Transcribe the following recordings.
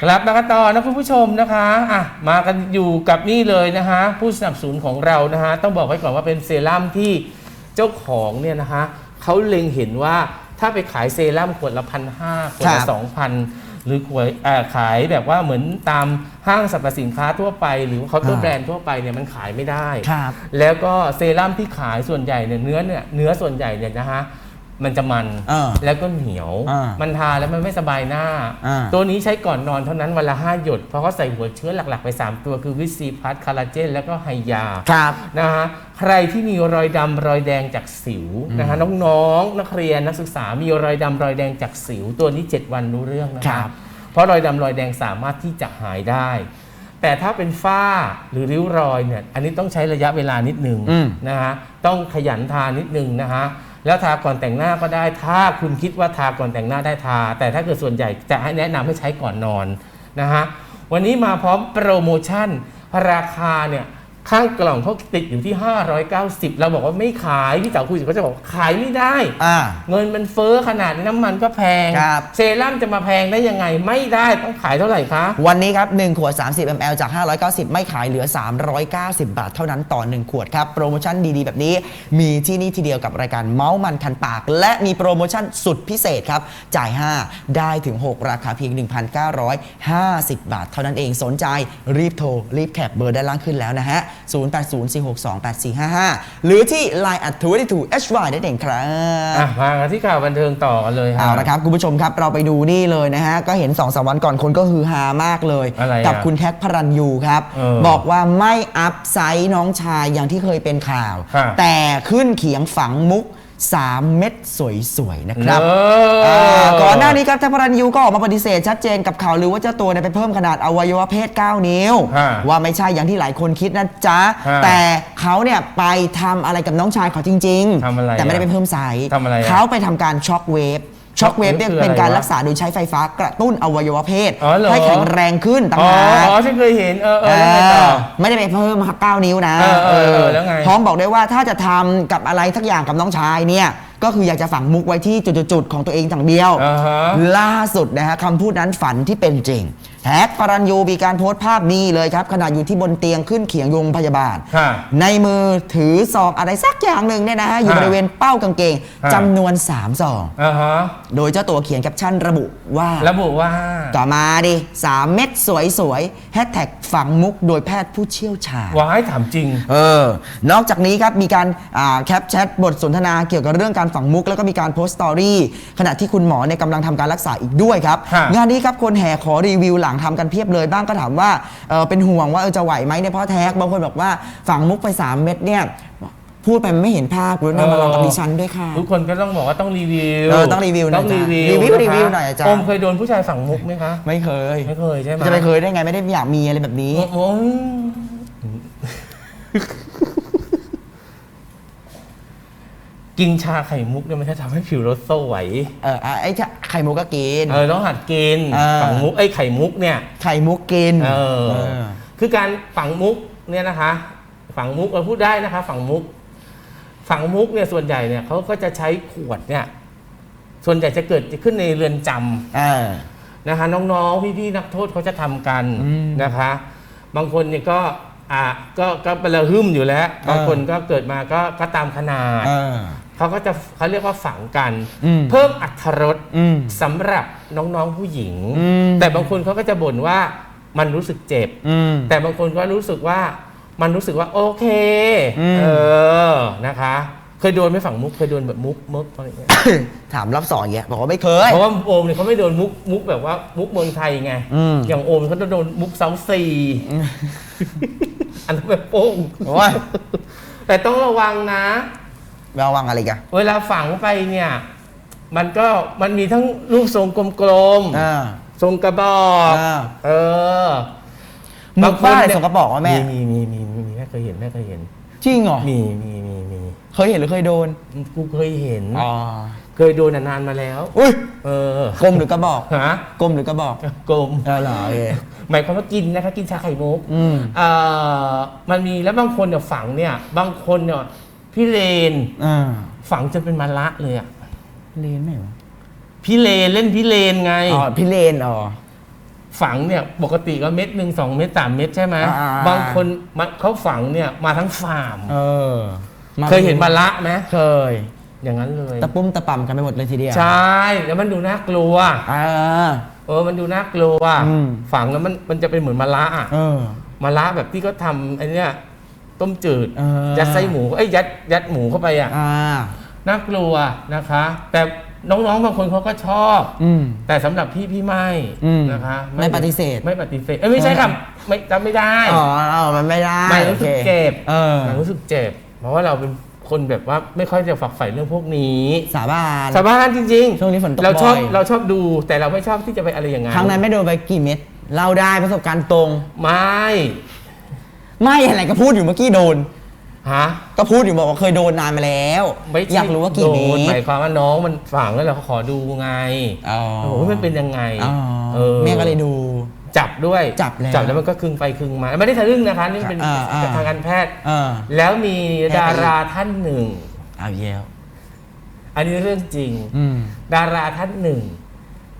ครับมากันต่อนะคุณผู้ชมนะคะอะมากันอยู่กับนี่เลยนะคะ ผู้สนับสนุนของเรานะคะต้องบอกไว้ก่อนว่าเป็นเซรั่มที่เจ้าของเนี่ยนะคะเขาเล็งเห็นว่าถ้าไปขายเซรั่มขวดละพันห้าขวดครัละบสองพันหรือขวดเอ่อขายแบบว่าเหมือนตามห้างสรรพสินค้าทั่วไป หรือเคาน์เตอร์อ่าแบรนด์ทั่วไปเนี่ยมันขายไม่ได้ครับแล้วก็เซรั่มที่ขายส่วนใหญ่เนี่ยเนื้อเนี่ยเนื้อส่วนใหญ่เนี่ยนะคะ มันจะมันเออแล้วก็เหนียว อ่ามัมันทาแล้วมันไม่สบายหน้า อ่า ตัวนี้ใช้ก่อนนอนเท่านั้นวันละ5หยด เพราะเขาใส่หัวเชื้อหลักๆ ไป 3 ตัวคือวิตซีพัทคาราเจน แล้วก็ไฮยา ครับ นะฮะใครที่มีรอยดำรอยแดงจากสิวนะฮะน้องๆนักเรียนนักศึกษามีรอยดำรอยแดงจากสิว ตัวนี้ 7 วันรู้เรื่องนะคครัรับบ เพราะรอยดำรอยแดงสามารถที่จะหายได้ แต่ถ้าเป็นฝ้าหรือริ้วรอยเนี่ยอันนี้ต้องใช้ระยะเวลานิดนึงอืม นะฮะต้องขยันทานิดนึงนะฮะ แล้วทาก่อนแต่งหน้าก็ได้ ถ้าคุณคิดว่าทาก่อนแต่งหน้าได้ทา แต่ถ้าเกิดส่วนใหญ่จะให้แนะนำให้ใช้ก่อนนอนนะฮะวันนี้มาพร้อมโปรโมชั่นราคาเนี่ย ข้างกล่องเขาติดอยู่ที่ 590 เราบอกว่าไม่ขายพี่เต๋าคุยกับเขาจะบอกขายไม่ได้ อ่า เงินมันเฟ้อขนาดนี้น้ำมันก็แพง ครับ เซรั่มจะมาแพงได้ยังไงไม่ได้ต้องขายเท่าไหร่คะ วันนี้ครับ 1 ขวด 30 ml จาก 590 ไม่ขายเหลือ 390 บาทเท่านั้นต่อ 1 ขวดครับ โปรโมชั่นดี ๆ แบบนี้ มีที่นี่ทีเดียวกับรายการเมาส์มันคันปาก และมีโปรโมชั่นสุดพิเศษครับ จ่าย 5 ได้ถึง 6 ราคาเพียง 1,950 บาท เท่านั้นเองสนใจรีบโทรรีบแคปเบอร์ด้านล่างขึ้นแล้วนะฮะ0804628455 หรือที่ Line at 22 HY ได้เองครับอะมากันที่ข่าวบันเทิงต่อกันเลยเอาละครับคุณผู้ชมครับเราไปดูนี่เลยนะฮะ ก็เห็น2อสวันก่อนคนก็ฮือฮามากเลย อะไรอะกับคุณแท็กพระรันยูครับ เออบอกว่าไม่อัพไซต์น้องชายอย่างที่เคยเป็นข่าว ค่ะ แต่ขึ้นเขียงฝังมุก 3 เม็ดสวยๆนะครับเอออ่าก่อนหน้านี้ครับแท็กพระรันยูก็ออกมาปฏิเสธชัดเจนกับข่าวลือว่าเจ้าตัวเนี่ยไปเพิ่มขนาดอวัยวะเพศ 9 นิ้ว ฮะว่าไม่ใช่อย่างที่หลายคนคิดนะจ๊ะ ฮะแต่เขาเนี่ยไปทำอะไรกับน้องชายเขาจริงทำอะไรแต่ไม่ได้อะไปเพิ่มไซส์ทำอะไรอะเขาไปทำการช็อคเวฟ ช็อคเวฟเนี่ยคืออะไรเป็นการวะรักษาโดยใช้ไฟฟ้ากระตุ้นอวัยวะเพศอ๋อเหรอให้แข็งแรงขึ้นต่างอ๋อหากอ๋อฉันเคยเห็นเออเออแล้วไงต่อเออไม่ได้ไปเพิ่ม9นิ้วนะเออเออเออแล้วไงพร้อมบอกได้ว่าถ้าจะทำกับอะไรทักอย่างกับน้องชายเนี่ยก็คืออยากจะฝังมุกไว้ที่จุดๆๆของตัวเองอย่างเดียวอ่าฮะล่าสุดนะฮะคำพูดนั้นฝันที่เป็นจริง แฮกปรัญยูมีการโพสต์ภาพนี้เลยครับขณะอยู่ที่บนเตียงขึ้นเขียงโรงพยาบาล ค่ะ ในมือถือซองอะไรสักอย่างหนึ่งเนี่ยนะฮะอยู่ฮะบริเวณเป้ากางเกงฮะ จำนวน3ซอง อ่าฮะโดยเจ้าตัวเขียนแคปชั่นระบุว่า ระบุว่า ต่อมาดิ 3 เม็ดสวยๆแฮชแท็กฝังมุกโดยแพทย์ผู้เชี่ยวชาญ วายถามจริง เออ นอกจากนี้ครับ มีการอ่าแคปแชทบทสนทนาเกี่ยวกับเรื่องการฝังมุก แล้วก็มีการโพสต์สตอรี่ขณะที่คุณหมอเนี่ยกำลังทำการรักษาอีกด้วยครับ ฮะ งานนี้ครับคนแห่ขอรีวิวหลังทำกันเพียบเลยบ้างก็ถามว่าเออเป็นห่วงว่าเออจะไหวไหมเนี่ยเพราะแท็กบางคนบอกว่าฝังมุกไป 3 เม็ดเนี่ยพูดไปมันไม่เห็นภาพกรุณามาลองกับดิฉันด้วยค่ะ ทุกคนก็ต้องบอกว่าต้องรีวิวเออต้องรีวิวหน่อยต้องรีวิวรีวิวนะคะรีวิวหน่อยอาจารย์โอมเคยโดนผู้ชายฝังมุกไหมคะไม่เคยไม่เคยใช่ไหมจะไปเคยได้ไงไม่ได้อยากมีอะไรแบบนี้ โอ้โห กินชาไข่มุกเนี่ยมันจะทำให้ผิวเราโซไหวเอออะไอ้ไข่มุกก็กิน เออต้องหัดกินเออ ฝังมุกไอ้ยไข่มุกเนี่ย ไข่มุกกิน เออ เออ คือการฝังมุกเนี่ยนะคะ ฝังมุกเราพูดได้นะคะ ฝังมุก ฝังมุกเนี่ยส่วนใหญ่เนี่ยเขาก็จะใช้ขวดเนี่ย ส่วนใหญ่จะเกิดขึ้นในเรือนจำเออ นะคะ น้องๆพี่ๆนักโทษเขาจะทำกันอืมนะคะ บางคนเนี่ยก็อะก็ก็เป็นระหึ่มอยู่แล้ว บางคนก็เกิดมาก็ก็ตามขนาด เออ เขาก็จะเขาเรียกว่าฝังกัน อืมเพิ่มอัตรรสอืมสำหรับน้องๆผู้หญิง อืม แต่บางคนเขาก็จะบ่นว่ามันรู้สึกเจ็บ อืม แต่บางคนก็รู้สึกว่ามันรู้สึกว่าโอเค อืม เออนะคะ เคยโดนไหม่ฝังมุกเคยโดนแบบมุกมุกอะไรอย่างเงี้ยถามรอบสองอย่างเงี้ยบอกว่าไม่เคย เพราะว่าโอมเนี่ยเขาไม่โดนมุกมุกแบบว่ามุกเมืองไทยไงอืม อย่างโอมเขาจะโดนมุกเซาซีอันนั้นแบบโป้ง โอ้ย แต่ต้องระวังนะ ระวังอะไรกันเวลาฝังไปเนี่ย มันก็มันมีทั้งรูปทรงกลมอ่า ๆทรงกระบอกอ่า เออมุกบ้าอะไรเนี่ยสกปรกวะแม่ มีมีมีมีมีแม่เคยเห็นแม่เคยเห็น จริงเหรอ มีมีมีมีเคยเห็นหรือเคยโดน กูเคยเห็น อ๋อ เคยโดนนานๆมาแล้ว อุ้ยเออกลมหรือกระบอก ฮะกลมหรือกระบอกกลม เออเหรอโอเคหมายความว่ากินนะคะกินชาไข่มุกอืม เอ่อมันมีแล้วบางคนเนี่ยฝังเนี่ย บางคนเนี่ย พี่เลนอ่าฝังจนเป็นมะละเลยอะเลนไหมวะพี่เลนเล่นพี่เลนไง อ๋อพี่เลนอ๋อ ฝังเนี่ยปกติก็เม็ดหนึ่งสองเม็ดสามเม็ดใช่ไหมอ่า บางคนมันเขาฝังเนี่ยมาทั้งฟาร์มเออเคยเห็นมะละไหมเคย อย่างนั้นเลย ตะปุ้มตะป่ำกันไปหมดเลยทีเดียวใช่แล้วมันดูน่ากลัวอ่าเออมันดูน่ากลัวอืม ฝังแล้วมันมันจะเป็นเหมือนมะละอะ เออมะละแบบที่เขาทำไอ้เนี่ย ต้มจืดเออ ยัดไส้หมูเอ้ยยัดยัดหมูเข้าไปอะอ่า น่ากลัวนะคะ แต่น้องๆบางคนเขาก็ชอบ อืม แต่สำหรับพี่พี่ไม่อืมนะคะไม่ปฏิเสธ ไม่ปฏิเสธเอ้ยไม่ใช่ครับไม่จำไม่ได้ อ๋อเอามันไม่ได้ไม่รู้สึกโอคเจ็บเออ ไม่รู้สึกเจ็บ เพราะว่าเราเป็นคนแบบว่าไม่ค่อยจะฝักใฝ่เรื่องพวกนี้สาบานสาบานจริงๆช่วงนี้ฝนตกเราชอบบ่อย เราชอบดูแต่เราไม่ชอบที่จะไปอะไรอย่างนั้นครั้งนั้นไม่โดนไปกี่เม็ดเล่าได้ประสบการณ์ตรง ไม่ ไม่อะไรก็พูดอยู่เมื่อกี้โดน ฮะก็พูดอยู่บอกว่าเคยโดนนานมาแล้ว ไม่ใช่อยากรู้ว่ากี่เมโดนหตมารยความว่าน้องมันฝังแล้วเราก็ขอดูไงอ๋อ โอ้โหมันเป็นยังไงอ๋อเออแม่ก็เลยดู จับด้วยจับแล้วจับแล้วมันก็คึงไปคึงมาไม่ได้ทะลึ่งนะคะนี่เป็นอ่าอ่า ทางการแพทย์ เออ แล้วมีดาราท่านหนึ่ง เอาเยี่ยวอันนี้เรื่องจริง อืม ดาราท่านหนึ่ง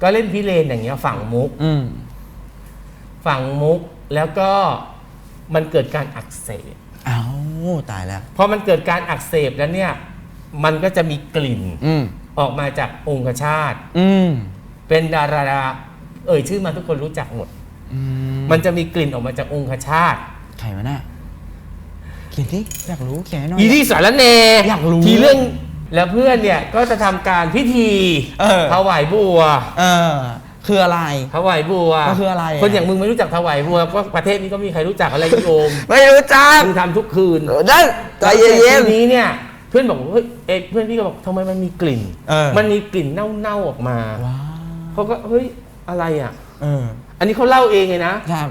ก็เล่นพิเรนอย่างเงี้ยฝังมุกอืม ฝังมุกแล้วก็ มันเกิดการอักเสบเอาตายแล้ว พอมันเกิดการอักเสบแล้วเนี่ย มันก็จะมีกลิ่นอืมออกมาจากองคชาตอืมเป็นดาราเอ่ยชื่อมาทุกคนรู้จักหมด อืมมันจะมีกลิ่นออกมาจากองคชาตใครวะน่ะเขียนดิอยากรู้เขียนให้หน่อย อีที่สารเนอยากรู้ทีเรื่องแล้วเพื่อนเนี่ยก็จะทำการพิธีเออ ถวายบัว เออ คืออะไร ถวายบัวก็คืออะไรอะ คนอย่างมึงไม่รู้จักถวายบัวก็ประเทศนี้ก็มีใครรู้จักอะไรโยมไม่รู้จักมึงทำทุกคืนได้ใจเย็นแต่ทีนี้เนี่ยเพื่อนบอกว่าเฮ้ยเอกเพื่อนพี่ก็บอกทำไมมันมีกลิ่น เออ มันมีกลิ่นเน่าๆออกมาๆว้าวเขาก็เฮ้ยอะไรอะ เอออันนี้เขาเล่าเองเลยนะครับ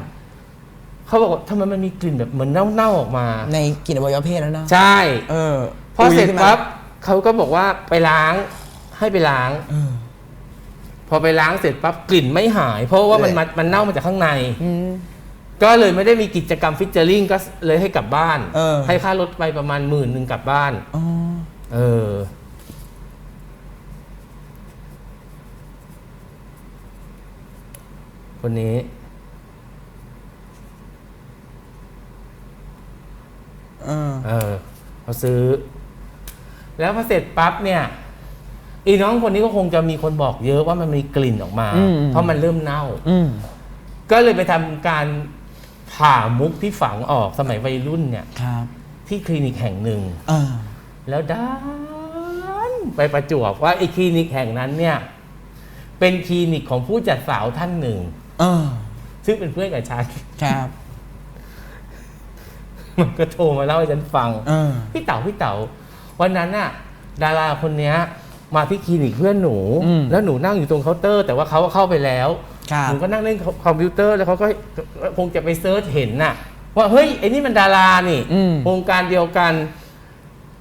เขาบอกว่าทำไมมันมีกลิ่นแบบเหมือนเน่าๆออกมา ในกลิ่นอวัยวะเพศแล้วเนาะใช่ เออพอเสร็จยขึ้นมาปั๊บเขาก็บอกว่าไปล้างให้ไปล้าง เออ พอไปล้างเสร็จปั๊บกลิ่นไม่หาย เพราะว่ามันเออมันมันเน่ามาจากข้างใน อืม ก็เลยไม่ได้มีกิจกรรมฟิชเจอริงก็เลยให้กลับบ้าน เออ ให้ค่ารถไปประมาณหมื่นหนึ่งกลับบ้าน อ๋อเออ คนนี้ เออ เออเขาซื้อ แล้วพอเสร็จปั๊บเนี่ย อีน้องคนนี้ก็คงจะมีคนบอกเยอะว่ามันมีกลิ่นออกมา อืม เพราะมันเริ่มเน่า อืม ก็เลยไปทำการผ่ามุกที่ฝังออกสมัยวัยรุ่นเนี่ย ครับที่คลินิกแห่งหนึ่ง เออแล้วด้านไปประจวบว่าไอ้คลินิกแห่งนั้นเนี่ย เป็นคลินิกของผู้จัดสาวท่านหนึ่ง เออ ซึ่งเป็นเพื่อนกับฉัน ครับ มันก็โทรมาเล่าให้ฉันฟัง เออ พี่เต๋าพี่เต๋าวันนั้นน่ะ ดาราคนเนี้ย มาที่คลินิกเพื่อนหนู อืมแล้วหนูนั่งอยู่ตรงเคาน์เตอร์ แต่ว่าเขาเข้าไปแล้วครับหนูก็นั่งเล่นคอมพิวเตอร์แล้วเขาก็คงจะไปเซิร์ชเห็นน่ะ ว่าเฮ้ยไอ้นี่มันดารานี่อืมวงการเดียวกัน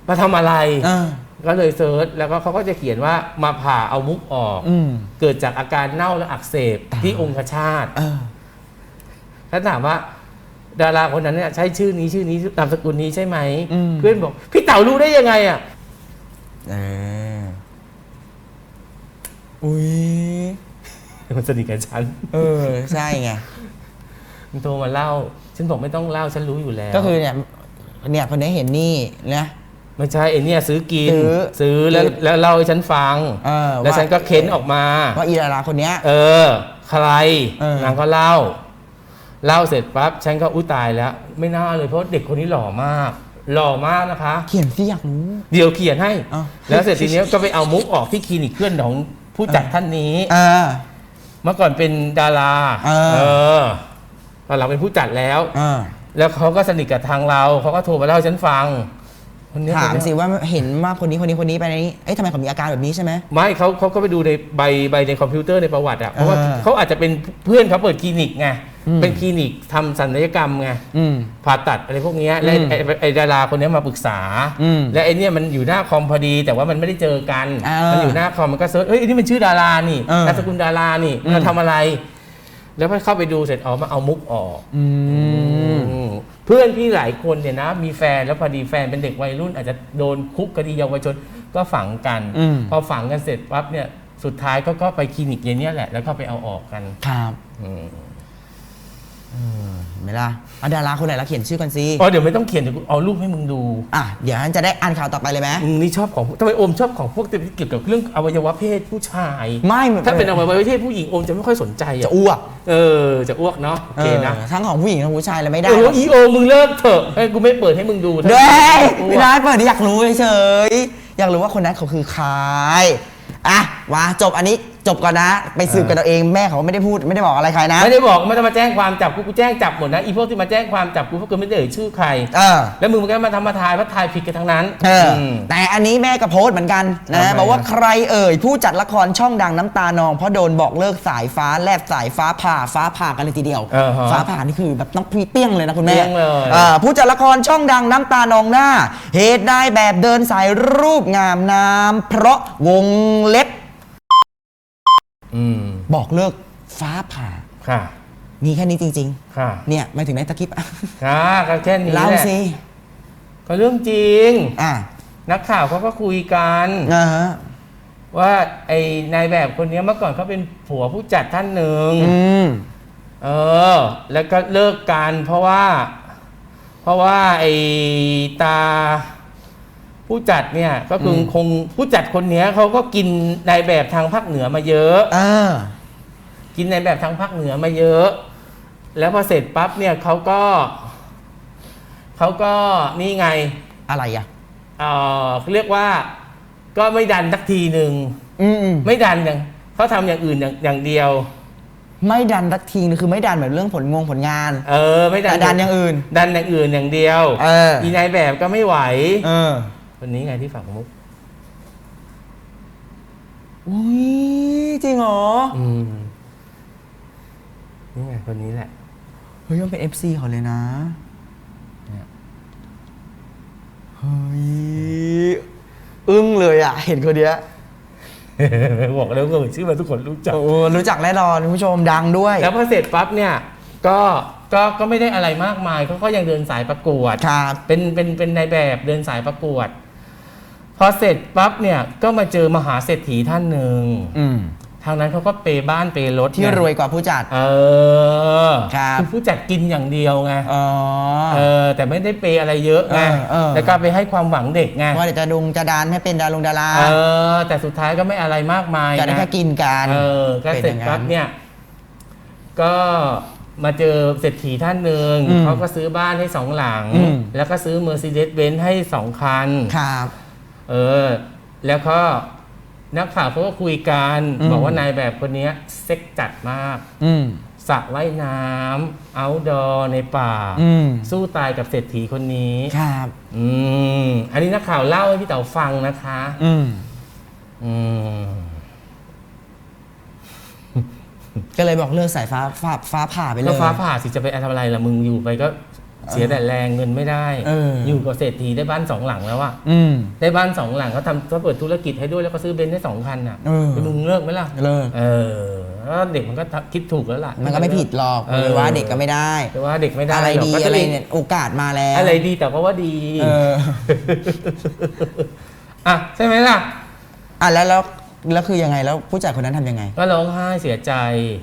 มาทำอะไรเออก็เลยเซิร์ชแล้วก็เขาก็จะเขียนว่ามาผ่าเอามุกออก อืมเกิดจากอาการเน่าและอักเสบตายที่องคชาต เออ ถ้าถามว่า ดาราคนนั้นเนี่ยใช้ชื่อนี้ชื่อนี้นามสกุลนี้ใช่ไหมอืม เพื่อนบอก พี่เต๋ารู้ได้ยังไงอะ เออ อุ้ยมันสนิทกับฉัน เออใช่ไงมันโทรมาเล่า ฉันบอกไม่ต้องเล่าฉันรู้อยู่แล้ว ก็คือเนี่ยเนี่ยคนนี้เห็นนี่นะ ไม่ใช่ไอเนี่ยซื้อกิน ซื้อซื้อแล้วซื้อแล้วเล่าให้ฉันฟัง เออแล้วว่า ฉันก็เค้นออกมา ว่าอีดาราคนเนี้ย เออ ใครเออ นางก็เล่า เล่าเสร็จปั๊บฉันก็อุ้ยตายแล้ว ไม่น่าเลยเพราะเด็กคนนี้หล่อมาก หล่อมากนะคะ เขียนสิอยากรู้ เดี๋ยวเขียนให้ อ้าว แล้วเสร็จทีเนี้ยก็ไปเอามุกออกที่คลินิกเพื่อนของ ผู้จัดท่านนี้เออเมื่อก่อนเป็นดาราเออเออตอนหลังเป็นผู้จัดแล้วเออแล้วเขาก็สนิทกับทางเราเขาก็โทรมาเล่าให้ฉันฟังคนเนี้ยถามคนเนี้ยสิว่าเห็นว่าคนนี้คนนี้คนนี้ไปในนี้ เอ้ยทำไมเขามีอาการแบบนี้ใช่ไหม ไม่เขาเขาก็ไปดูในใบใบในคอมพิวเตอร์ในประวัติอะเพราะว่าเออ เขาอาจจะเป็นเพื่อนเขาเปิดคลินิกไงอืม เป็นคลินิกทำศัลยกรรมไงอืมผ่าตัดอะไรพวกเนี้ยและอืมไอ้ไอ้ไอ้ดาราคนเนี้ยมาปรึกษาอืมและไอ้เนี่ยมันอยู่หน้าคอมพอดี แต่ว่ามันไม่ได้เจอกันเออมันอยู่หน้าคอมมันก็เซิร์ชเอ้ยไอ้นี่มันชื่อดารานี่เออนามสกุลดารานี่อืมมันทำอะไร แล้วพอเข้าไปดูเสร็จอ๋อมาเอามุกออกอืมอืมเพื่อนพี่หลายคนเนี่ยนะ มีแฟนแล้วพอดีแฟนเป็นเด็กวัยรุ่น อาจจะโดนคุกคดีเยาวชนก็ฝังกันอืมพอฝังกันเสร็จปั๊บเนี่ยสุดท้ายก็ก็ไปคลินิกเย็นเนี้ยแหละ แล้วก็ไปเอาออกกันครับอืม เห็นไหมล่ะเอาดาราคนไหนละเขียนชื่อกันสิอ๋อเดี๋ยวไม่ต้องเขียนเดี๋ยวกูเอารูปให้มึงดูอะเดี๋ยวจะได้อ่านข่าวต่อไปเลยไหมมึงนี่ชอบของทำไมโอมชอบของพวกที่เกี่ยวกับเรื่องอวัยวะเพศผู้ชาย ไม่หมืถ้าเป็นอวัยวะเพศผู้หญิงโอมจะไม่ค่อยสนใจจะอะอ้วกเออจะอ้วกเนาะโอเคนะเออทั้งของผู้หญิงทั้งผู้ชายเลยไม่ได้เออหรอกอีโอมึงเลิกเถอะให้กูไม่เปิดให้มึงดูเด้ยอ้วไม่กได้เปิดอยากรู้เฉยๆอยากรู้ว่าคนนั้นเขาคือใครอะ มาจบอันนี้จบก่อนนะ ไปสืบกันเอาเองแม่เขาไม่ได้พูดไม่ได้บอกอะไรใครนะ ไม่ได้บอกไม่ต้องมาแจ้งความจับกูกูแจ้งจับหมดนะอีพวกที่มาแจ้งความจับกูพวกกูไม่ได้เอ่ยชื่อใครเออ แล้วมึงก็มาทำมาทายว่าทายผิดกันทั้งนั้นเอออ ม แต่อันนี้แม่ก็โพสต์เหมือนกันทำไมนะอะบอกว่าใครเอ่ย ผู้จัดละครช่องดังน้ำตานอง เพราะโดนบอกเลิกสายฟ้าแลบสายฟ้าผ่าฟ้าผ่ากันเลยทีเดียว เออฮะฟ้าผ่านี่คือแบบต้องเปี้ยงเลยนะคุณแม่เปี้ยงเลยอ่าผู้จัดละครช่องดังน้ำตานองหน้า เหตุได้แบบเดินสายรูปงามน้ำเพราะวงเล็บอืม บอกเลิกฟ้าผ่าค่ะ มีแค่นี้จริง ค่ะๆ เนี่ยไม่ถึงในตะคริปอะค่ะก็แค่นี้เล่าแหละสิก็เรื่องจริง อะนักข่าวเขาก็คุยกัน อ่าฮะว่าไอ้นายแบบคนเนี้ยเมื่อก่อนเขาเป็นผัวผู้จัดท่านหนึ่ง อืม เออ แล้วก็เลิกกันเพราะว่า เพราะว่าไอ้ตา ผู้จัดเนี่ยก็คืออมคงผู้จัดคนเนี้ยเขาก็กินนายแบบทางภาคเหนือมาเยอะอ่ากินในแบบทางภาคเหนือมาเยอะ แล้วพอเสร็จปั๊บเนี่ยเขาก็เขาก็นี่ไงอะไรอะเออเขาเรียกว่าก็ไม่ดันสักทีหนึ่งอืมอืมไม่ดันอย่างเขาทำอย่างอื่นอย่างอย่างเดียว ไม่ดันสักทีนึงคือไม่ดันเหมือนเรื่องผลงงผลงาน เออ ไม่ดันแต่ดันอย่างอื่น ดันอย่างอื่นอย่างเดียว เอออีนายแบบก็ไม่ไหว เออ คนนี้ไงที่ฝังมุก อุ้ยจริงเหรอ อืม นี่ไงคนนี้แหละ เฮ้ยมันเป็น FC เขาเลยนะ เนี่ย เฮ้ย อึ้งเลยอะ เห็นคนเนี้ยบอกแล้วก็ชื่อมาทุกคนรู้จัก โอ้รู้จักแน่นอนคุณผู้ชมดังด้วย แล้วพอเสร็จปั๊บเนี่ย ก็ก็ก็ไม่ได้อะไรมากมายเขาก็ยังเดินสายประกวดครับเป็นเป็นเป็นในายแบบเดินสายประกวด พอเสร็จปั๊บเนี่ยก็มาเจอมหาเศรษฐีท่านหนึ่งอืมทางนั้นเขาก็เปย์บ้านเปย์รถที่ไงรวยกว่าผู้จัด เออครับ อผู้จัดกินอย่างเดียวไงอ๋อ เออแต่ไม่ได้เปย์อะไรเยอะไงเออเออ แล้วก็ไปให้ความหวังเด็กไงว่าเดี๋ยวจะดุงจะดานให้เป็นดารงดาราเออ แต่สุดท้ายก็ไม่อะไรมากมายจะได้นะ แค่กินกัน เออก็เป็นเสร็อจย่างนั้นปั๊บเนี่ย ก็มาเจอเศรษฐีท่านหนึ่งอืมเขาก็ซื้อบ้านให้สองหลัง อืม แล้วก็ซื้อ Mercedes Benz ให้สองคัน ครับ เออ แล้วก็นักข่าวเขาก็คุยกันอืม บอกว่านายแบบคนเนี้ยเซ็กจัดมากอืมสระว่ายน้ำเอาดอในป่า อืมสู้ตายกับเศรษฐีคนนี้ ครับ อืม อันนี้นักข่าวเล่าให้พี่เต๋าฟังนะคะ อืม อืม ก็เลยบอกเลิกสายฟ้าฟ้าฟ้าผ่าไปเลก็ย ฟ้าผ่าสิจะไปทำอะไรล่ะมึงอยู่ไปก็ เสียแต่แรงเงินไม่ได้เออ อยู่กับเศรษฐีได้บ้านสองหลังแล้วอะอืม ได้บ้านสองหลังเขาทำเขาเปิดธุรกิจให้ด้วยแล้วก็ซื้อเบนซ์ให้สองคันอะเออ มึงเลิกไหมล่ะเลิกเออแล้วเด็กมันก็คิดถูกแล้วล่ะมันก็ไม่ผิดหรอกเออเลยว่าเด็กก็ไม่ได้ แต่ว่าเด็กไม่ได้อะไรหกดีก็อะจะไรมีเนี่ยโอกาสมาแล้วอะไรดีแต่ก็ว่าดีเอออะใช่ไหมล่ะ อะแล้วแล้ว แล้วคือยังไงแล้วผู้จัดคนนั้นทำยังไง ก็ร้องไห้เสียใจ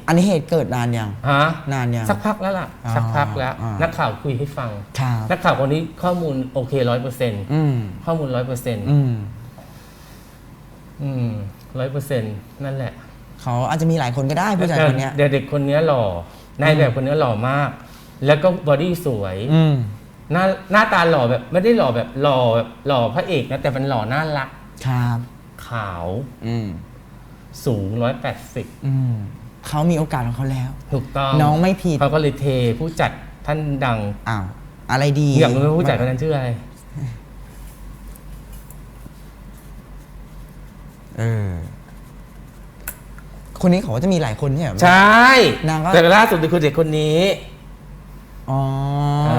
อันนี้เหตุเกิดนานยังฮะนานยัง สักพักแล้วล่ะ อ๋อสักพักแล้ว อ่านั นักข่าวคุยให้ฟัง ครับนักข่าวคนนี้ข้อมูลโอเคร้อยเปอร์เซ็นต์อืมข้อมูลร้อยเปอร์เซ็นต์อืมอืมร้อยเปอร์เซ็นต์นั่นแหละเขาอาจจะมีหลายคนก็ได้ผู้จัดคนเนี้ยเดี๋ยวเด็กคนเนี้ยหล่อนายแบบคนเนี้ยหล่อมาก แล้วก็บอดี้สวย อืมหน้าหน้าตาหล่อแบบไม่ได้หล่อแบบหล่อแบบหล่อพระเอกนะแต่มันหล่อน่ารัก ครับ ขาว อืมสูงร้อยแปดสิบอืมเขามีโอกาสของเขาแล้ว ถูกต้องน้องไม่ผิด เขาก็เลยเทผู้จัดท่านดัง อ้าวอะไรดีอยากรู้ไหมว่าผู้จัดคนนั้นชื่ออะไร เออ คนนี้เขาก็จะมีหลายคนเนี่ยใช่นางก็ แต่ล่าสุดคือเด็กคนนี้ อ๋อเอ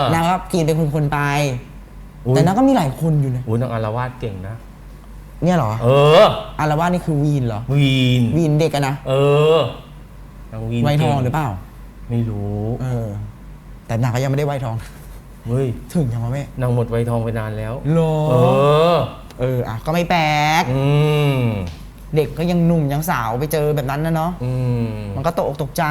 อนางก็กินเป็นคนๆไป อุ๊ย แต่นางก็มีหลายคนอยู่นะ อุ้ยนางอารวาสเก่งนะ เนี่ยเหรอเอออารวาสนี่คือวีนเหรอ วีนวีนเด็กอะนะเออนางวีนไวทองก่หรือเปล่า ไม่รู้เออ แต่นางก็ยังไม่ได้ไวทอง เฮ้ยถึงยังวะแม่นางหมดไวทองไปนานแล้วโลเออ เอออะก็ไม่แปลกอืมเด็กก็ยังหนุ่มยังสาวไปเจอแบบนั้นนะเนาะอืม มันก็ตกอกตกใจ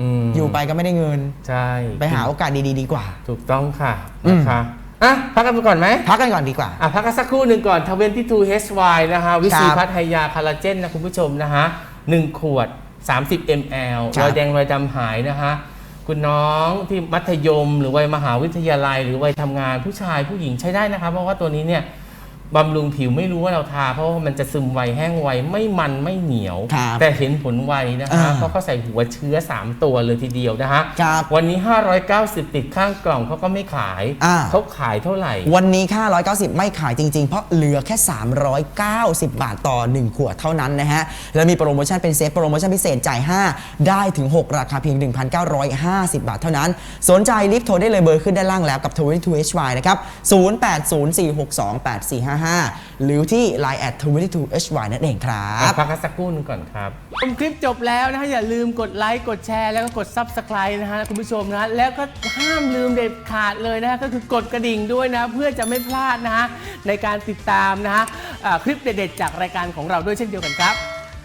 อืม อยู่ไปก็ไม่ได้เงิน ใช่ไปหาโอกาสดีๆดีกว่า ถูกต้องค่ะอืมนะคะ อะพักกันไปก่อนไหมพักกันก่อนดีกว่า อะพักกันสักครู่หนึ่งก่อน22 HY นะคะวิซีครับพัทยาคาราเจนนะคุณผู้ชมนะฮะ1ขวด 30 ml ครับรอยแดงรอยดำหายนะคะคุณน้องที่มัธยมหรือวัยมหาวิทยาลัย หรือวัยทำงานผู้ชายผู้หญิงใช้ได้นะคะเพราะว่าตัวนี้เนี่ย บำรุงผิวไม่รู้ว่าเราทา เพราะว่ามันจะซึมไวแห้งไวไม่มันไม่เหนียว ครับแต่เห็นผลไวนะคะอ่า เพราะเขาใส่หัวเชื้อ 3 ตัวเลยทีเดียวนะคะครับ วันนี้ 590 ติดข้างกล่องเขาก็ไม่ขายอ่า เขาขายเท่าไหร่ วันนี้ค่า 190 ไม่ขายจริง ๆ เพราะเหลือแค่ 390 บาทต่อ 1 ขวดเท่านั้นนะฮะ แล้วมีโปรโมชั่นเป็นเซตโปรโมชั่นพิเศษจ่าย 5 ได้ถึง 6 ราคาเพียง 1,950 บาทเท่านั้น สนใจรีบโทรได้เลยเบอร์ขึ้นด้านล่างแล้วกับ 22HY นะครับ 0804628455หรือที่ Line at 22HY นั่นเองครับ พักกันสักครู่หนึงก่อนครับ ชมคลิปจบแล้วนะฮะอย่าลืมกดไลค์กดแชร์แล้วก็กด Subscribe นะฮะคุณผู้ชมนะฮะแล้วก็ห้ามลืมเด็ดขาดเลยนะฮะก็คือกดกระดิ่งด้วยนะ เพื่อจะไม่พลาดนะฮะในการติดตามนะฮะอ่าคลิปเด็ดๆจากรายการของเราด้วยเช่นเดียวกันครับ